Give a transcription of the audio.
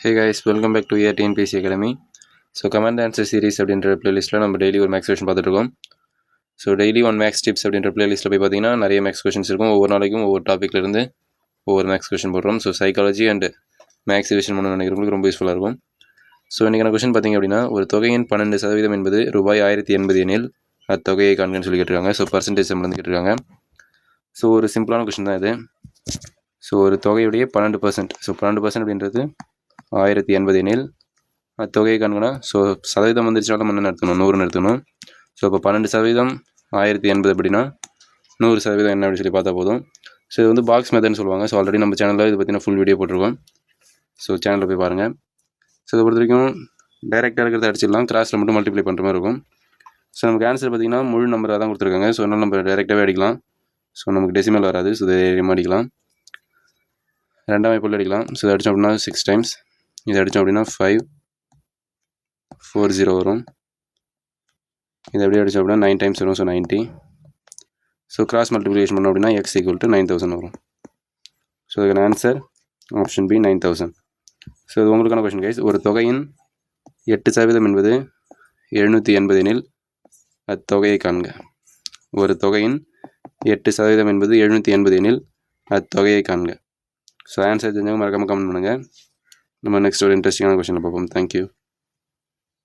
Hey guys welcome back to your TNPSC academy so comment answer series அப்படின்ற ப்ளேலிஸ்ட்டில் நம்ம daily ஒரு maths question பார்த்துட்ருக்கோம். So daily one maths tips அப்படின்ற ப்ளேலிஸ்ட்டில் போய் பார்த்தீங்கன்னா நிறைய மேக்ஸ் கொஷின்ஸ் இருக்கும். ஒவ்வொரு நாளைக்கும் ஒவ்வொரு டாப்பிக்லேருந்து ஒவ்வொரு மேக்ஸ் கொஷின் போடுறோம். So psychology and maths division பண்ண நினைக்கிறவங்களுக்கு ரொம்ப யூஸ்ஃபுல்லாக இருக்கும். ஸோ இன்றைக்கான கொஷின் பார்த்தீங்க அப்படின்னா ஒரு தொகையின் பன்னெண்டு சதவீதம் என்பது ரூபாய் ஆயிரத்தி எண்பது எனில் அத்தொகையை காண்கன்னு சொல்லி கேட்டிருக்காங்க. ஸோ பர்சன்டேஜ் சம்பளம் கேட்டிருக்காங்க. ஸோ ஒரு சிம்பிளான கொஷின் தான் இது. ஸோ ஒரு தொகையுடைய பன்னெண்டு பர்சன்ட் ஸோ பன்னெண்டு பர்சன்ட் அப்படின்றது ஆயிரத்தி எண்பது எனில் அத்தொகையை காண்கனா ஸோ சதவீதம் வந்துருச்சுனால நம்ம என்ன நடத்தணும் நூறுன்னு எடுத்துக்கணும் ஸோ இப்போ பன்னெண்டு சதவீதம் ஆயிரத்தி எண்பது அப்படின்னா நூறு சதவீதம் என்ன அப்படின்னு சொல்லி பார்த்தா போதும். ஸோ இது வந்து பாக்ஸ் மெத்தட்னு சொல்லுவாங்க. ஸோ ஆல்ரெடி நம்ம சேனலில் இது பற்றின ஃபுல் வீடியோ போட்டிருக்கோம். ஸோ சேனலில் போய் பாருங்கள் ஸோ இதை பொறுத்த வரைக்கும் டைரெக்டாக இருக்கிறத அடிச்சிடலாம். கிராஸில் மட்டும் மல்டிப்ளை பண்ணுற மாதிரி இருக்கும். ஸோ நமக்கு ஆன்சர் பார்த்தீங்கன்னா முழு நம்பராக தான் கொடுத்துருக்காங்க. ஸோ அதனால் நம்ம டைரெக்டாகவே அடிக்கலாம். ஸோ நமக்கு டெசிமல் வராது. ஸோ தைரியமாக அடிக்கலாம் ரெண்டாம் வாய்ப்புள்ள அடிக்கலாம். ஸோ இதை அடித்தோம் அப்படின்னா சிக்ஸ் டைம்ஸ் இதை அடித்தோம் அப்படின்னா ஃபைவ் ஃபோர் ஜீரோ வரும். இதை அப்படியே அடித்தோம் அப்படின்னா நைன் டைம்ஸ் வரும் so ninety so cross multiplication பண்ணோம் அப்படின்னா x equal to nine thousand வரும். ஸோ இதுக்கான answer option B nine thousand so இது உங்களுக்கான கொஷின் கைஸ் ஒரு தொகையின் எட்டு சதவீதம் என்பது எழுநூற்றி எண்பது எனில் அத்தொகையை காண்க. ஒரு தொகையின் எட்டு சதவீதம் என்பது எழுநூற்றி எண்பது எனில் அத்தொகையை காண்க. ஸோ ஆன்சர் தெரிஞ்சவங்க மறக்காமல் கமெண்ட் பண்ணுங்கள் நம்ம நெக்ஸ்ட் ஒரு இன்ட்ரெஸ்டிங்கான கொஷனில் பார்ப்போம் தேங்க்யூ